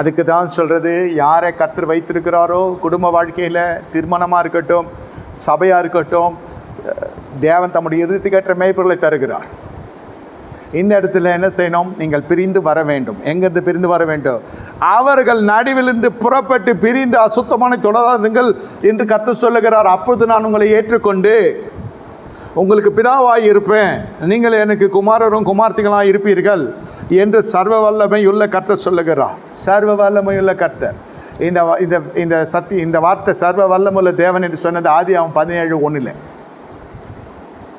அதுக்கு தான் சொல்கிறது யாரை கத்தர் வைத்திருக்கிறாரோ குடும்ப வாழ்க்கையில் திருமணமாக இருக்கட்டும் சபையாக இருக்கட்டும் தேவன் தம்முடைய இறுதிக்கற்ற மேய்ப்பொருளை தருகிறார். இந்த இடத்துல என்ன செய்யணும்? நீங்கள் பிரிந்து வர வேண்டும். எங்கிருந்து பிரிந்து வர வேண்டும்? அவர்கள் நடுவிலிருந்து புறப்பட்டு பிரிந்து அசுத்தமான தொடராதுங்கள் என்று கற்று சொல்லுகிறார். அப்பொழுது நான் உங்களை ஏற்றுக்கொண்டு உங்களுக்கு பிதாவாய் இருப்பேன். நீங்கள் எனக்கு குமாரரும் குமார்த்திகளாக இருப்பீர்கள் என்று சர்வ வல்லமையுள்ள கர்த்தர் சொல்லுகிறார். சர்வ வல்லமையுள்ள கர்த்தர். இந்த வ- இந்த இந்த சத்தி இந்த வார்த்தை சர்வ வல்லமுள்ள தேவன் என்று சொன்னது ஆதி அவன் பதினேழு ஒன்றில்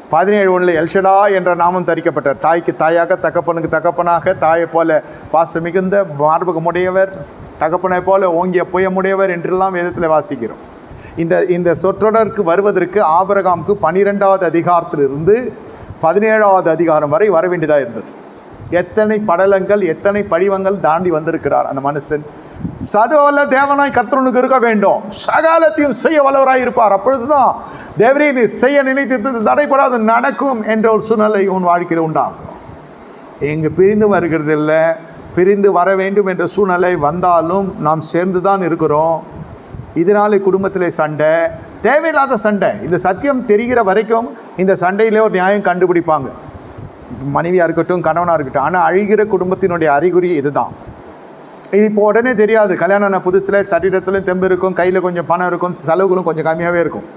பதினேழு ஒன்றில் எல்ஷடா என்ற நாமம் தரிக்கப்பட்டார் தாய்க்கு தாயாக தகப்பனுக்கு தகப்பனாக தாயைப் போல பாச மிகுந்த மார்புகமுடையவர் தகப்பனைப் போல ஓங்கிய புயமுடையவர் என்றெல்லாம் வேதத்தில் வாசிக்கிறோம். இந்த இந்த சொற்றொடருக்கு வருவதற்கு ஆபரகாமுக்கு பன்னிரெண்டாவது அதிகாரத்திலிருந்து பதினேழாவது அதிகாரம் வரை வர வேண்டியதாக இருந்தது. எத்தனை படலங்கள் எத்தனை படிவங்கள் தாண்டி வந்திருக்கிறார் அந்த மனுஷன். சர்வல்ல தேவனாய் கர்த்தனுக்கு இருக்க வேண்டும். சகாலத்தையும் செய்ய வல்லவராய் இருப்பார். அப்பொழுதுதான் தேவரே நீ செய்ய நினைத்து தடைப்படாது நடக்கும் என்ற ஒரு சூழ்நிலை உன் வாழ்க்கையில் உண்டாகும். இங்கு பிரிந்து வருகிறது இல்லை பிரிந்து வர வேண்டும் என்ற சூழ்நிலை வந்தாலும் நாம் சேர்ந்து தான் இருக்கிறோம். இதனால குடும்பத்தில் சண்டை தேவையில்லாத சண்டை. இந்த சத்தியம் தெரிகிற வரைக்கும் இந்த சண்டையிலே ஒரு நியாயம் கண்டுபிடிப்பாங்க. மனைவியாக இருக்கட்டும் கணவனாக இருக்கட்டும் ஆனால் அழிகிற குடும்பத்தினுடைய அறிகுறி இதுதான். இது இப்போ உடனே தெரியாது கல்யாணம் புதுசில் சரீரத்துலையும் தெம்பு இருக்கும் கையில் கொஞ்சம் பணம் இருக்கும் செலவுகளும் கொஞ்சம் கம்மியாகவே இருக்கும்.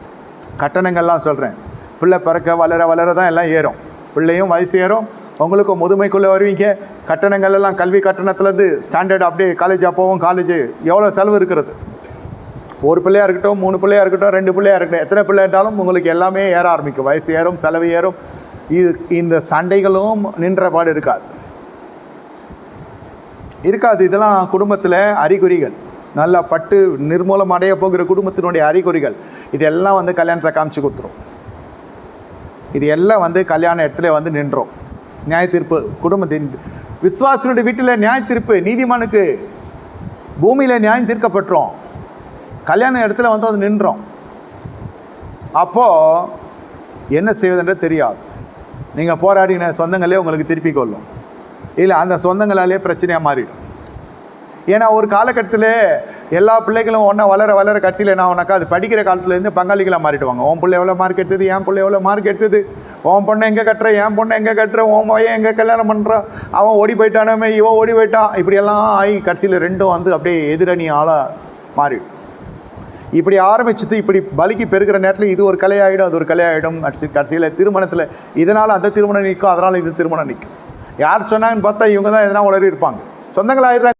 கட்டணங்கள்லாம் சொல்கிறேன் பிள்ளை பிறக்க வளர வளர தான் எல்லாம் ஏறும். பிள்ளையும் வயசு ஏறும் உங்களுக்கும் முதுமைக்குள்ளே வருவீங்க. கட்டணங்கள் எல்லாம் கல்வி கட்டணத்துலேருந்து ஸ்டாண்டர்ட் அப்படியே காலேஜ் அப்போவும் காலேஜ் எவ்வளோ செலவு இருக்கிறது? ஒரு பிள்ளையாக இருக்கட்டும் மூணு பிள்ளையாக இருக்கட்டும் ரெண்டு பிள்ளையாக இருக்கட்டும் எத்தனை பிள்ளை இருந்தாலும் உங்களுக்கு எல்லாமே ஏற ஆரம்பிக்கும். வயசு ஏறும் செலவு ஏறும். இது இந்த சண்டைகளும் நின்ற பாடு இருக்காது. இருக்காது. இதெல்லாம் குடும்பத்தில் அறிகுறிகள். நல்லா பட்டு நிர்மூலம் அடைய போகிற குடும்பத்தினுடைய அறிகுறிகள். இதெல்லாம் வந்து கல்யாணத்தில் காமிச்சு கொடுத்துரும். இது எல்லாம் வந்து கல்யாண இடத்துல வந்து நின்றோம். நியாய தீர்ப்பு குடும்பத்தின் விஸ்வாசனுடைய வீட்டில் நியாய தீர்ப்பு நீதிமானுக்கு பூமியில் நியாயம் தீர்க்கப்பட்டுரும். கல்யாண இடத்துல வந்து அது நின்றோம். அப்போது என்ன செய்வதுன்றது தெரியாது. நீங்கள் போராடின சொந்தங்களே உங்களுக்கு திருப்பி கொள்ளும். இல்லை அந்த சொந்தங்களாலே பிரச்சனையாக மாறிடும். ஏன்னா ஒரு காலகட்டத்தில் எல்லா பிள்ளைகளும் ஒன்றா வளர வளர கட்சியில் என்ன ஆகுனாக்கா அது படிக்கிற காலத்துலேருந்து பங்காளிகளாக மாறிடுவாங்க. உன் பிள்ளை எவ்வளோ மார்க் எடுத்தது? என் பிள்ளை எவ்வளோ மார்க் எடுத்தது? உன் பொண்ணை எங்கே கட்டுற? என் பொண்ணை எங்கே கட்டுற? உன் பையன் எங்கே கல்யாணம் பண்ணுறான் அவன் ஓடி போயிட்டானே இவன் ஓடி போயிட்டான். இப்படியெல்லாம் ஆகி கட்சியில் ரெண்டும் வந்து அப்படியே எதிரணி ஆளாக மாறிடும். இப்படி ஆரம்பிச்சது இப்படி பலிக்கு பெருகிற நேரத்தில் இது ஒரு கலையாயிடும் அது ஒரு கலையாயிடும். கடைசி கடைசியில் திருமணத்தில் இதனால் அந்த திருமணம் நிற்கும் அதனால் இது திருமணம் நிற்கும். யார் சொன்னாங்கன்னு பார்த்தா இவங்க தான் எதனா உளறி இருப்பாங்க சொந்தங்கள் ஆயிடுறாங்க